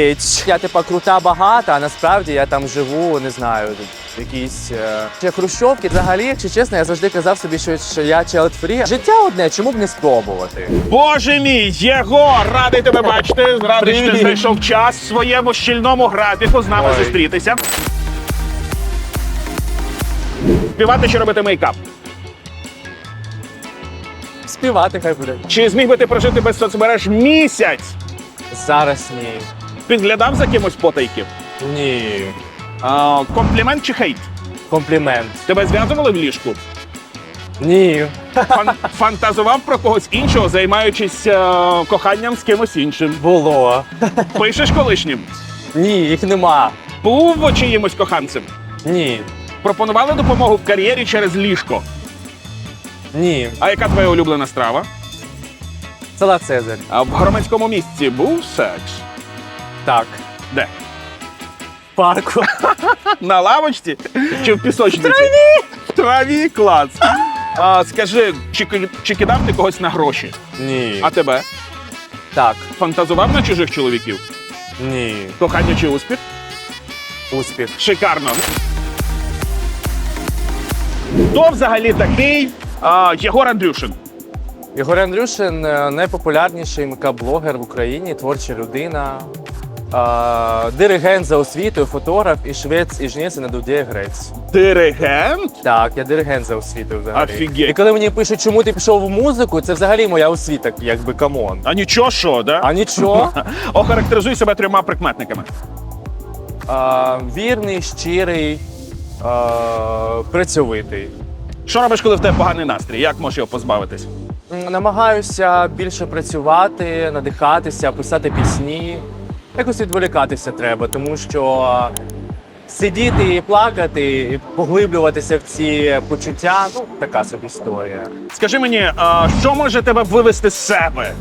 Біч. Я типа крута багата, а насправді я там живу, не знаю, в якійсь е... ще хрущовки. Взагалі, якщо чесно, я завжди казав собі, що, що я child free. Життя одне, чому б не спробувати? Боже мій, Єгор, радий тебе бачити. Радий, що ти Привіт. знайшов час в своєму щільному графіку з нами Ой. зустрітися. Співати чи робити мейкап? Співати хай буде. Чи зміг би ти прожити без соцмереж місяць? Зараз ні. Підглядав за кимось потайки? Ні. А, комплімент чи хейт? Комплімент. Тебе зв'язували в ліжку? Ні. Фан- фантазував про когось іншого, займаючись е, коханням з кимось іншим. Було. Пишеш колишнім? Ні, їх нема. Був чиїмось коханцем? Ні. Пропонували допомогу в кар'єрі через ліжко. Ні. А яка твоя улюблена страва? Салат Цезарь. А в громадському місці був секс? Так. Де? В Парку. На лавочці чи в пісочниці? В траві! В траві, клас. А, скажи, чи, ки- чи кидав ти когось на гроші? Ні. А тебе? Так. Фантазував на чужих чоловіків? Ні. Кохання чи успіх? Успіх. Шикарно. Хто взагалі такий а, Єгор Андрюшин? Ігор Андрюшин е, найпопулярніший мекап-блогер в Україні, творча людина, диригент за освітою, фотограф і швець і жнець на дуді грець. Диригент? Так, я диригент за освітою взагалі. Офігеть. І коли мені пишуть, чому ти пішов в музику, це взагалі моя освіта, якби камон. А нічого що, да? А нічого. Охарактеризуй себе трьома прикметниками. А, вірний, щирий, а, працьовитий. Що робиш, коли в тебе поганий настрій? Як можеш його позбавитись? Намагаюся більше працювати, надихатися, писати пісні. Якось відволікатися треба, тому що сидіти і плакати, і поглиблюватися в ці почуття ну така собі історія. Скажи мені, а, що може тебе вивести з себе?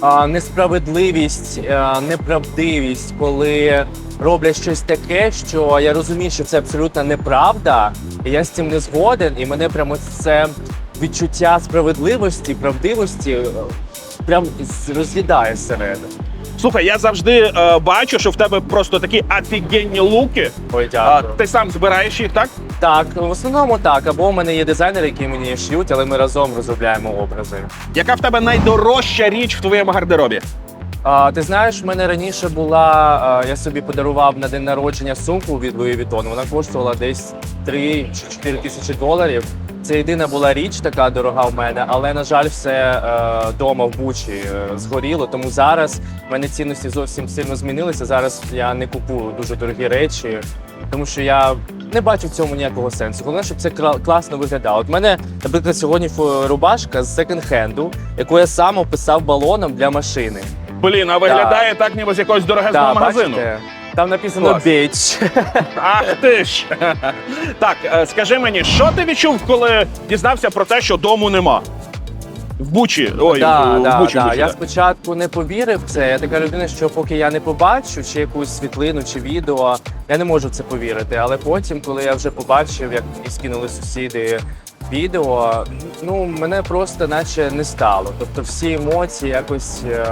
А, несправедливість, а, неправдивість, коли роблять щось таке, що я розумію, що це абсолютно неправда, і я з цим не згоден, і мене прямо це відчуття справедливості, правдивості прям роз'їдає зсередини. Слухай, я завжди е, бачу, що в тебе просто такі офігенні луки. Ой, А, дякую. ти сам збираєш їх, так? Так, в основному так. Або у мене є дизайнери, які мені шьють, але ми разом розробляємо образи. Яка в тебе найдорожча річ в твоєму гардеробі? А, ти знаєш, в мене раніше була. а, я собі подарував на день народження сумку від Louis Vuitton. Вона коштувала десь 3 чи 4 тисячі доларів. Це єдина була річ така дорога в мене, але на жаль, все вдома в Бучі е, згоріло. Тому зараз в мене цінності зовсім сильно змінилися. Зараз я не купую дуже дорогі речі, тому що я не бачу в цьому ніякого сенсу. Головне, щоб це кла- класно виглядало. От мене, наприклад, сьогодні рубашка з секонд-хенду, яку я сам описав балоном для машини. Блін, а виглядає так, ніби з якогось дорогезного магазину. бачите? Там написано біч. Ах ти ж. так, е, скажи мені, що ти відчув, коли дізнався про те, що дому нема? В Бучі. Ой, Да, в, да, в Бучі. в да. Бучі, Я да. спочатку не повірив в це. Я така людина, що поки я не побачу чи якусь світлину чи відео, я не можу в це повірити. Але потім, коли я вже побачив, як мені скинули сусіди відео, ну мене просто наче не стало. Тобто всі емоції якось. е,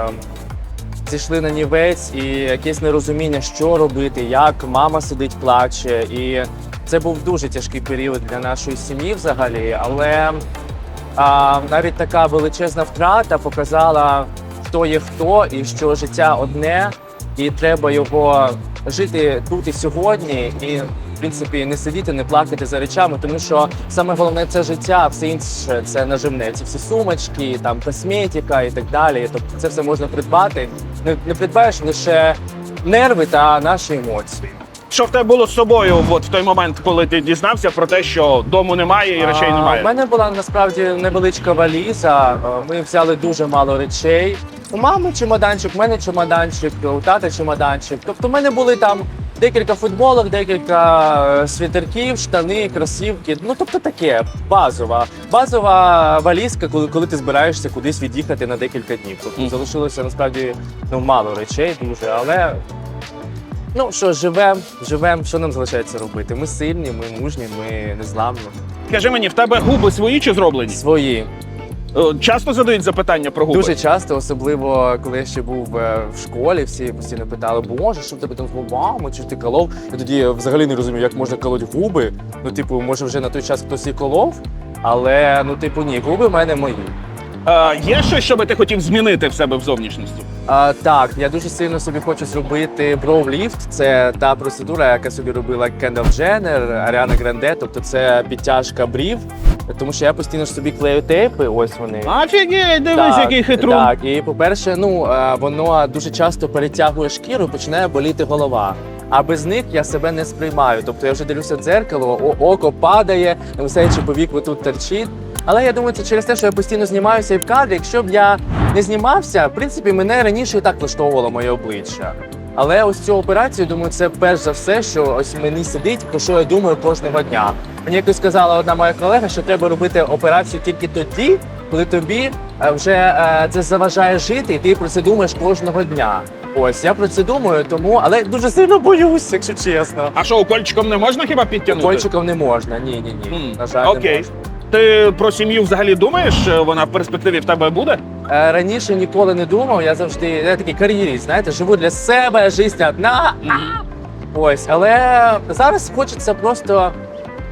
Зійшли на нівець і якесь нерозуміння, що робити, як мама сидить, плаче. І це був дуже тяжкий період для нашої сім'ї взагалі. Але а, навіть така величезна втрата показала, хто є хто, і що життя одне, і треба його жити тут і сьогодні, і в принципі не сидіти, не плакати за речами, тому що саме головне це життя, а все інше це наживне. Ці всі сумочки, там косметика і так далі. Тобто це все можна придбати. Не, не придбаєш лише нерви та наші емоції. Що в тебе було з собою от, в той момент, коли ти дізнався про те, що дому немає і речей немає? У мене була насправді невеличка валіза. Ми взяли дуже мало речей. У мами чемоданчик, у мене чемоданчик, у тата чемоданчик. Тобто, в мене були там декілька футболок, декілька е, світерків, штани, кросівки. Ну тобто таке базова. Базова валізка, коли, коли ти збираєшся кудись від'їхати на декілька днів. Тобто залишилося насправді ну мало речей дуже, але. Ну що, живемо, живемо, що нам залишається робити? Ми сильні, ми мужні, ми незламні. Скажи мені, в тебе губи свої чи зроблені? Свої. Е, Часто задають запитання про губи? Дуже часто, особливо коли я ще був е, в школі, всі постійно питали, боже, що в тебе там з губами, чи ти колов? Я тоді взагалі не розумію, як можна колоти губи. Ну, типу, може, вже на той час хтось і колов, але ну, типу, ні, губи в мене мої. Е, Є щось, що би ти хотів змінити в себе в зовнішності? А, так, я дуже сильно собі хочу зробити броу-ліфт. Це та процедура, яка собі робила Кендал Дженнер, Аріана Гранде. Тобто це підтяжка брів. Тому що я постійно ж собі клею тейпи, ось вони. Офігеть, дивись, який хитрун. Так, і по-перше, ну е, воно дуже часто перетягує шкіру, і починає боліти голова. А без них я себе не сприймаю. Тобто я вже дивлюся в дзеркало, око падає, висячий повік тут торчить. Але я думаю, це через те, що я постійно знімаюся і в кадрі. Якщо б я не знімався, в принципі, мене раніше і так влаштовувало моє обличчя. Але ось цю операцію, думаю, це перш за все, що ось мені сидить, про що я думаю кожного дня. Мені якось сказала одна моя колега, що треба робити операцію тільки тоді, коли тобі е, вже е, це заважає жити, і ти про це думаєш кожного дня. Ось я про це думаю, тому але дуже сильно боюсь, якщо чесно. А що, укольчиком не можна хіба підтягнути? Кольчиком не можна. Ні, ні, ні. М, На жаль, не Окей. можна. Ти про сім'ю взагалі думаєш? Вона в перспективі в тебе буде? Е, Раніше ніколи не думав. Я завжди я такий кар'єріст, знаєте, живу для себе, життя одна. Ось, але зараз хочеться просто.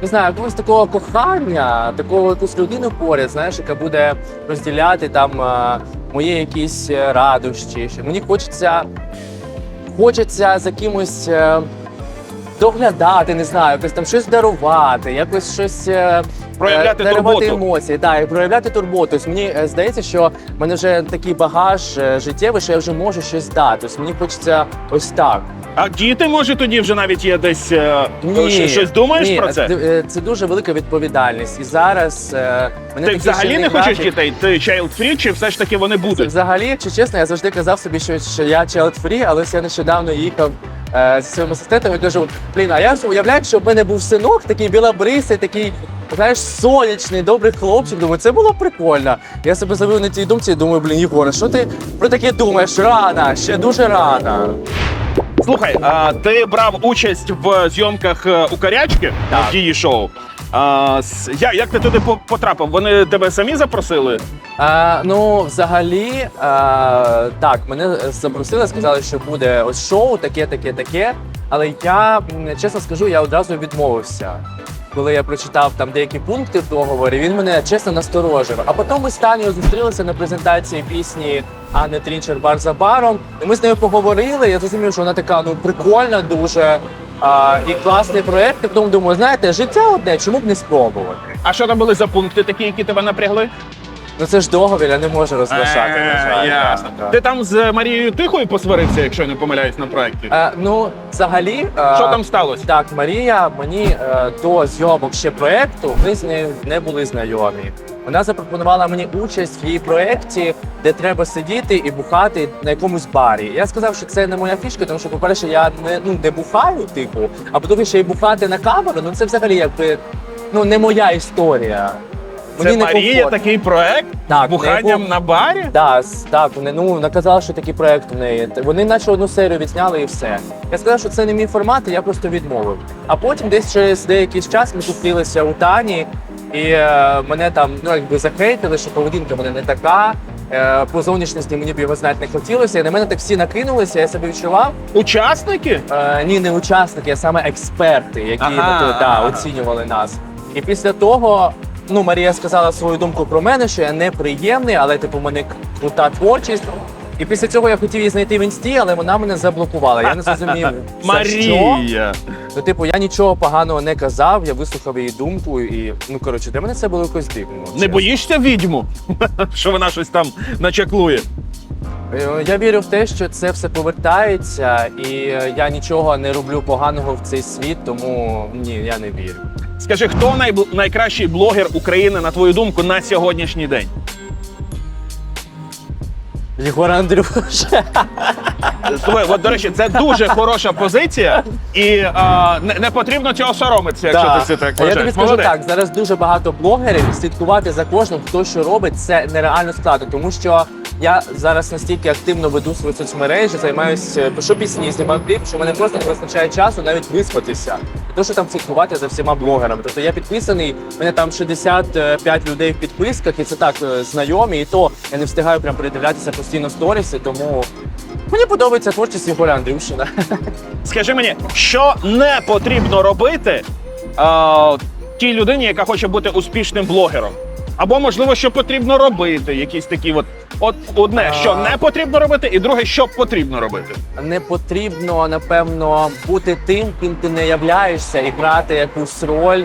Не знаю, якогось такого кохання, такого якусь людину поряд, знаєш, яка буде розділяти там е, мої якісь е, радощі. Що Мені хочеться, хочеться за кимось е, доглядати, не знаю, якось там щось дарувати, якось щось Проявляти турботу. емоції, так, і проявляти турботу. Тобто мені здається, що в мене вже такий багаж життєвий, що я вже можу щось дати. Тобто мені хочеться ось так. А діти, може, тоді вже навіть є десь е, щось- щось думаєш ні, про це? е, Це дуже велика відповідальність. І зараз е, мене Ти такий взагалі щільний не хочеш графік. дітей? Ти child free, чи все ж таки вони будуть? Взагалі, чи чесно, я завжди казав собі, що, що я child free, але ось я нещодавно їхав е, зі своїм асистентом і кажу: блін, а я ж уявляю, що в мене був синок, такий білобрисий, такий, знаєш, сонячний, добрий хлопчик. Думаю, це було прикольно. Я себе завів на цій думці і думаю, блін, Єгоре, що ти про таке думаєш? Рано, ще дуже рано. Слухай, а ти брав участь в зйомках е, у Карячки в дії шоу. А, с- я- як ти туди по- потрапив? Вони тебе самі запросили? А, ну, взагалі, а, так, мене запросили, сказали, що буде ось шоу, таке, таке, таке. Але я, м, чесно скажу, я одразу відмовився. Коли я прочитав там деякі пункти в договорі, він мене чесно насторожив. А потім ми з Танією зустрілися на презентації пісні Анни Трінчер бар за баром. І ми з нею поговорили. Я зрозумів, що вона така ну прикольна, дуже а, і класний проект. Потім думаю, знаєте, життя одне, чому б не спробувати? А що там були за пункти такі, які тебе напрягли? Ну це ж договір, я не можу розглашати. на жаль. Е, Ясно. Так. Ти там з Марією Тихою посварився, якщо я не помиляюсь на проєкті? Е, ну, взагалі, е, Що там сталося? Так, Марія мені е, до зйомок ще проекту ми з нею не були знайомі. Вона запропонувала мені участь в її проєкті, де треба сидіти і бухати на якомусь барі. Я сказав, що це не моя фішка, тому що, по-перше, я не, ну, не бухаю, типу, а по-друге, ще й бухати на камеру, ну це взагалі якби ну, не моя історія. Це Марія некомфортно. такий проект Так, з буханням на на барі? Так, так, вони ну вона казала, що такий проект у неї. Вони наче одну серію відзняли і все. Я сказав, що це не мій формат, і я просто відмовив. А потім десь через деякий час ми зустрілися у Тані, і е, мене там ну якби захейтили, що поведінка мене не така. Е, по зовнішності мені б його знати не хотілося. І на мене так всі накинулися, я себе відчував. Учасники? Е, ні, не учасники, а саме експерти, які Ага. ну, то, да, оцінювали нас. І після того, ну, Марія сказала свою думку про мене, що я неприємний, але типу, в мене крута творчість. І після цього я хотів її знайти в інсті, але вона мене заблокувала. Я не зрозумів. за що. Марія. Ну, типу, я нічого поганого не казав, я вислухав її думку, і ну коротше, для мене це було якось дивно. Не чесно. боїшся відьму? Що вона щось там начаклує? Е, Я вірю в те, що це все повертається, і е, я нічого не роблю поганого в цей світ, тому ні, я не вірю. Скажи, хто найбл- найкращий блогер України, на твою думку, на сьогоднішній день? Єгор Андрюш. Слухай, от, до речі, це дуже хороша позиція, і а, не, не потрібно цього соромитися, якщо ти це так я тобі скажу Молодець. так, зараз дуже багато блогерів, слідкувати за кожним, хто що робить, це нереально складно, тому що я зараз настільки активно веду свої соцмережі, займаюся, пишу пісні, знімаю кліп, що мене просто не вистачає часу навіть виспатися. Не то, що там слідкувати за всіма блогерами. Тобто я підписаний, мене там 65 людей в підписках, і це так е, знайомі, і то я не встигаю прям передивлятися постійно сторіси, тому мені подобається творчість Єгора Андрюшина. Скажи мені, що не потрібно робити а, тій людині, яка хоче бути успішним блогером? Або, можливо, що потрібно робити, якісь такі от. От одне, А. що не потрібно робити, і друге, що потрібно робити. не потрібно, напевно, бути тим, ким ти не являєшся, і грати якусь роль,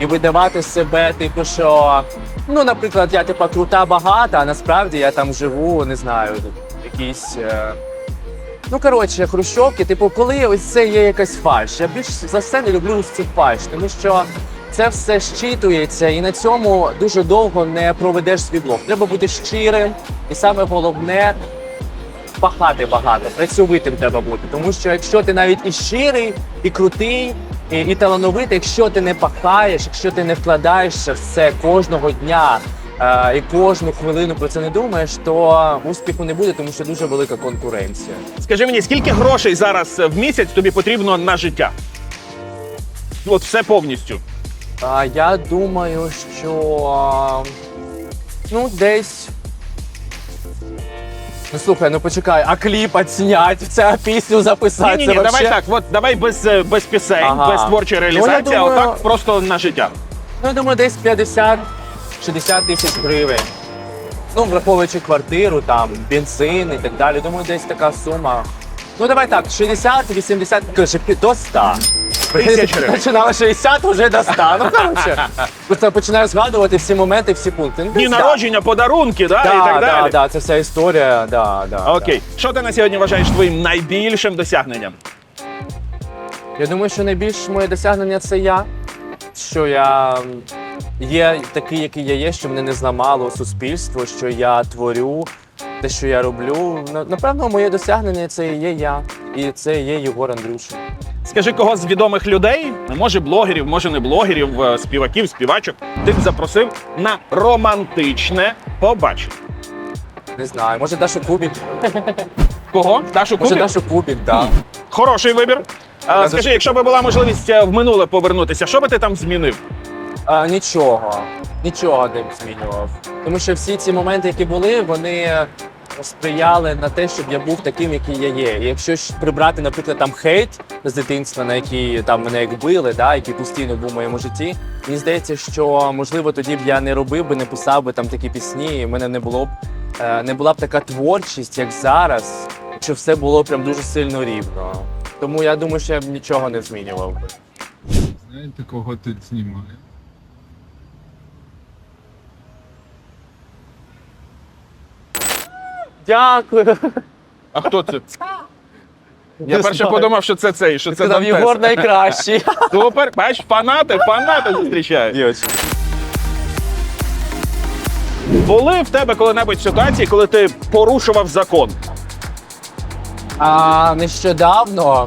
і видавати себе, типу, що ну, наприклад, я типа крута багата, а насправді я там живу, не знаю, якісь. Е... Ну, коротше, хрущовки, типу, коли ось це є якась фальш. Я більш за все не люблю ось цю фальш, тому що це все щитується, і на цьому дуже довго не проведеш свій блог. Треба бути щирим, і саме головне пахати багато, працьовитим треба бути. Тому що якщо ти навіть і щирий, і крутий, і, і талановитий, якщо ти не пахаєш, якщо ти не вкладаєшся в це кожного дня е, і кожну хвилину про це не думаєш, то успіху не буде, тому що дуже велика конкуренція. Скажи мені, скільки грошей зараз в місяць тобі потрібно на життя? От все повністю. А я думаю, що ну десь. Ну слухай, ну почекай, а кліп отснять, це пісню записати. Ні, ні, це ні, давай вообще- так. От давай без, е, без пісень, Ага. без творчої Ну, реалізації, а думаю- отак просто на життя. Ну, я думаю, десь 50-60 тисяч гривень. Ну, враховуючи квартиру, там, бензин і так далі. Думаю, десь така сума. Ну, давай так, 60-80, коротше, до 100. Тисяч гривень. Починала 60, вже до 100. Ну, коротше. Просто починаю згадувати всі моменти, всі пункти. Ну, Дні народження, подарунки, да, і так далі. да, це вся історія, да, да. Окей. Що ти на сьогодні вважаєш твоїм найбільшим досягненням? да. Я думаю, що найбільш моє досягнення це я. Що я є такий, який я є, що мене не зламало суспільство, що я творю, те, що я роблю. Напевно, моє досягнення це і є я. І це є Єгор Андрюшин. Скажи, кого з відомих людей, може блогерів, може не блогерів, е, співаків, співачок, ти б запросив на романтичне побачення. Не знаю, може Дашу Кубік? Кого? Дашу Може Дашу Кубік, так. Хороший вибір. А, скажи, якщо б була можливість е, в минуле повернутися, що би ти там змінив? А, нічого, нічого не змінював. Тому що всі ці моменти, які були, вони сприяли на те, щоб я був таким, який я є. Якщо ж прибрати, наприклад, там хейт з дитинства, на який там мене як били, да, який постійно був в моєму житті, мені здається, що можливо тоді б я не робив би, не писав би там такі пісні, і в мене не було б е, не була б така творчість, як зараз, якщо все було прям дуже сильно рівно. Тому я думаю, що я б нічого не змінював би. Знаєте, кого тут знімає? Дякую. А хто це? Я Не перше знаю. подумав, що це цей, що це Сказав, Дантес. Єгор найкращий. Супер, бач, фанати, фанати зустрічають. Були в тебе коли-небудь ситуації, коли ти порушував закон? А нещодавно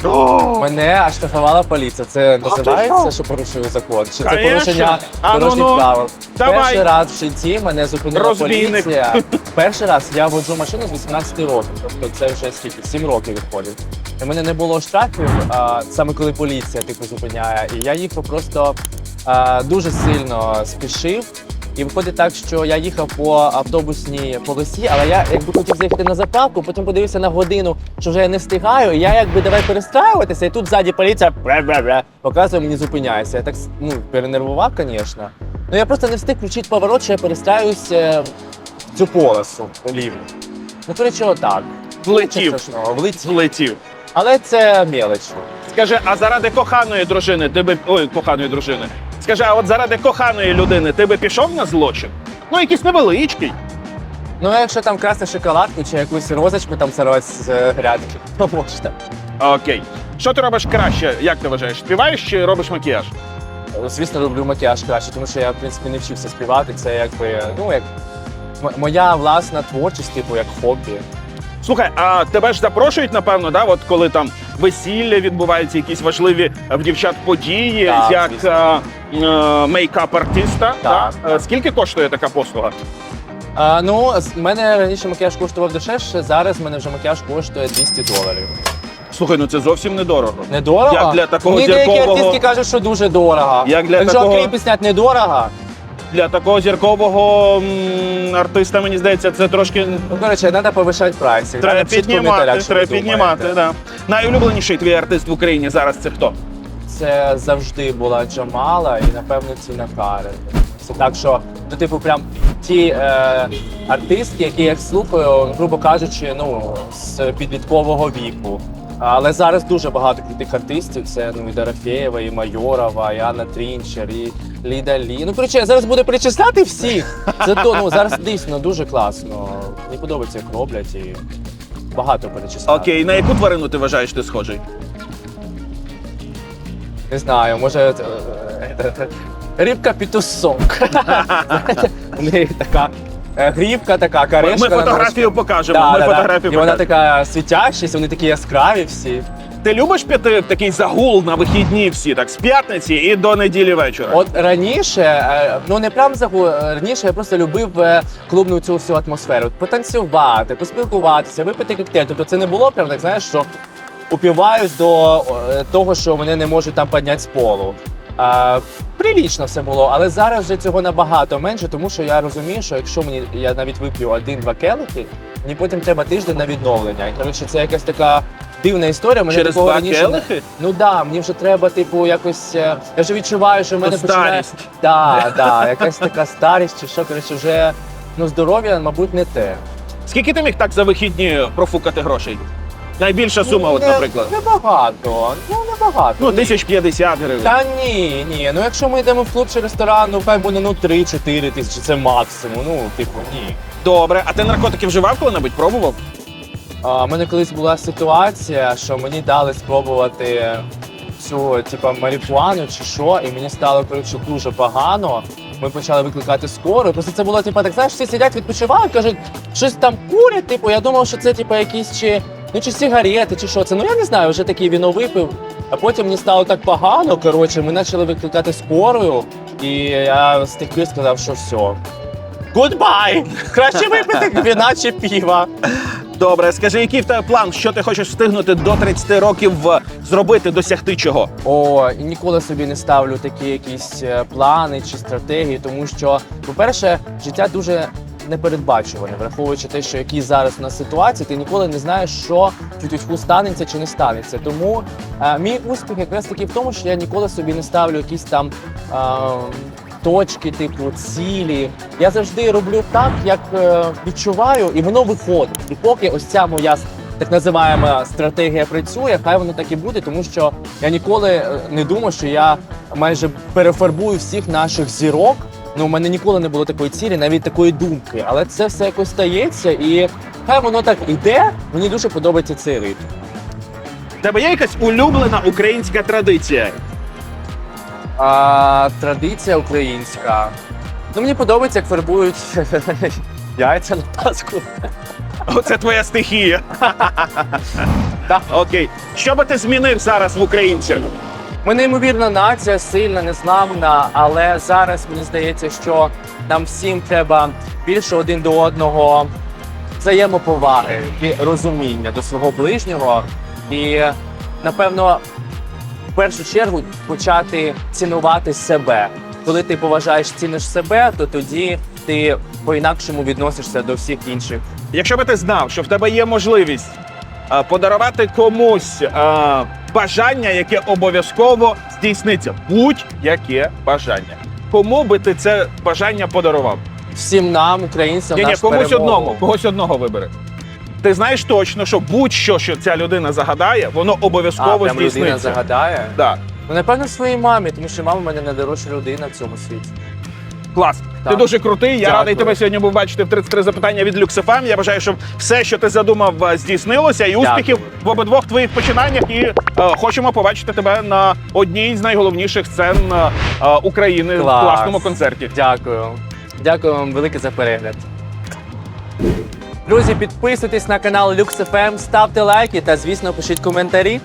мене штрафувала поліція. Це називається, що порушую закон? Чи це Конечно. порушення А, ну, дорожніх ну, правил? давай. Перший раз в житті мене зупинила Розбійник. поліція. Перший раз я воджу машину з 18 років, тобто це вже скільки? 7 років відходить. У мене не було штрафів, а, саме коли поліція типу зупиняє. І я їхав просто а, дуже сильно спішив. І виходить так, що я їхав по автобусній полосі, але я якби хотів заїхати на заправку, потім подивився на годину, що вже я не встигаю. І я якби давай перестраюватися, і тут ззаді поліція бля-бля-бля, показує мені зупиняйся. Я так ну, перенервував, звісно. Ну я просто не встиг включити поворот, що я перестраюсь е, в цю полосу ліву. Ну, коротше, отак. Влетів. Страшного, влетів. Але це мелочі. Скажи, а заради коханої дружини ти би. Ой, коханої дружини. Скажи, а от заради коханої людини ти би пішов на злочин? Ну, якийсь невеличкий. Ну, а якщо там красти шоколадку чи якусь розочку там сорвати з е, грядки, то можна. Окей. Що ти робиш краще, як ти вважаєш? Співаєш чи робиш макіяж? Звісно, роблю макіяж краще, тому що я, в принципі, не вчився співати. Це якби, ну, як м- моя власна творчість, типу, як хобі. Слухай, а тебе ж запрошують, напевно, да? От коли там весілля відбуваються, якісь важливі в дівчат події, Так, як звісно. е, е, мейкап-артиста. Так, да? Е, Скільки коштує така послуга? А, ну, з мене раніше макіяж коштував дешевше, зараз в мене вже макіяж коштує 200 доларів. Слухай, ну це зовсім недорого. Недорого? Як для такого Мені деякі зіркового- артистки кажуть, що дуже дорого. Як для Якщо такого- кліпи снять недорого, Для такого зіркового м, артиста, мені здається, це трошки ну, коротше, треба повишати прайси. треба піднімати. Треба піднімати. думаєте. Да. Найулюбленіший твій артист в Україні зараз це хто? Це завжди була Джамала і, напевно, Тіна Карен. Це так, що, ну, типу, прям ті е, артистки, які я слухаю, грубо кажучи, ну, з підліткового віку. Але зараз дуже багато крутих артистів. Це ну, і Дорофєєва, і Майорова, і Анна Трінчер, і Ліда Лі. Ну, коротше, я зараз буду перечисляти всіх. Це то, ну, зараз дійсно дуже класно. Мені подобається, як роблять, і багато перечисляти. Окей, на яку тварину ти вважаєш ти схожий? Не знаю, може. е, е, Рибка пітусок. У неї така е, грібка така, карешка. Ми фотографію покажемо. Ми фотографію І вона така світящась, вони такі яскраві всі. Ти любиш піти в такий загул на вихідні всі, так з п'ятниці і до неділі вечора? От раніше, ну не прям загу, е, раніше я просто любив клубну цю всю атмосферу. Потанцювати, поспілкуватися, випити коктейль. Тобто це не було прям так, знаєш, що упіваюсь до е, того, що мене не можуть там підняти з полу. А, прилічно все було, але зараз вже цього набагато менше, тому що я розумію, що якщо мені я навіть вип'ю один-два келихи, мені потім треба тиждень на відновлення. І коротше, це якась така дивна історія. Мене Через такого два раніше келихи? Ну да, мені вже треба, типу, якось. е, Я вже відчуваю, що в мене починає. Да, да, якась така старість, чи що, коротше, вже ну, здоров'я, мабуть, не те. Скільки ти міг так за вихідні профукати грошей? Найбільша сума, от, наприклад. Небагато, ну небагато. Ну, тисяч п'ятдесят гривень. Та ні, ні. Ну якщо ми йдемо в клуб чи ресторан, ну хай буде ну 3-4 тисячі, це максимум. Ну, типу, ні. Добре, а ти наркотики вживав коли-небудь? Пробував? А, У мене колись була ситуація, що мені дали спробувати цю, типу, марихуану чи що, і мені стало коротше дуже погано. Ми почали викликати скору. Просто це було типу, так знаєш, всі сидять, відпочивають, кажуть, щось там курять. Типу, я думав, що це типу якісь чи ну чи сигарети, чи що це. Ну я не знаю, вже такий віно випив. А потім мені стало так погано. Коротше, ми почали викликати скорою, і я з тих пір сказав, що все. Гудбай! Краще випити віна чи піва. Добре, скажи, який в тебе план? Що ти хочеш встигнути до 30 років е, зробити, досягти чого? О, ніколи собі не ставлю такі якісь е, плани чи стратегії, тому що, по-перше, життя дуже непередбачуване, враховуючи те, що які зараз у нас ситуації, ти ніколи не знаєш, що тютюшку станеться чи не станеться. Тому е, мій успіх якраз таки в тому, що я ніколи собі не ставлю якісь там. Е, Точки, типу, цілі. Я завжди роблю так, як е, відчуваю, і воно виходить. І поки ось ця моя так називаємо стратегія працює, хай воно так і буде, тому що я ніколи е, не думав, що я майже перефарбую всіх наших зірок. Ну, у мене ніколи не було такої цілі, навіть такої думки. Але це все якось стається, і хай воно так іде. Мені дуже подобається цей ритм. В тебе є якась улюблена українська традиція? А, традиція українська. Ну, мені подобається, як фарбують яйця на Пасху. Оце твоя стихія. Окей. Що би ти змінив зараз в українцях? Ми неймовірна нація, сильна, незламна, але зараз мені здається, що нам всім треба більше один до одного взаємоповаги і розуміння до свого ближнього. І напевно, в першу чергу почати цінувати себе. Коли ти поважаєш, ціниш себе, то тоді ти по-інакшому відносишся до всіх інших. Якщо би ти знав, що в тебе є можливість е, подарувати комусь е, бажання, яке обов'язково здійсниться, будь-яке бажання. Кому би ти це бажання подарував? Всім нам, українцям, Ні, ні, наш комусь перемогу. одному, когось одного вибери. Ти знаєш точно, що будь-що, що ця людина загадає, воно А, обов'язково прям людина здійсниться. загадає. Да. Ну, напевно, своїй мамі, тому що мама в мене найдорожча людина в цьому світі. Клас. Ти дуже крутий. Я Дякую. радий тебе сьогодні був бачити в 33 запитання від LuxFM. Я бажаю, щоб все, що ти задумав, е, здійснилося, і успіхів в обидвох твоїх починаннях. І е, хочемо побачити тебе на одній з найголовніших сцен е, е, України в класному концерті. Дякую. Дякую вам велике за перегляд. Друзі, підписуйтесь на канал LuxFM, ставте лайки та, звісно, пишіть коментарі.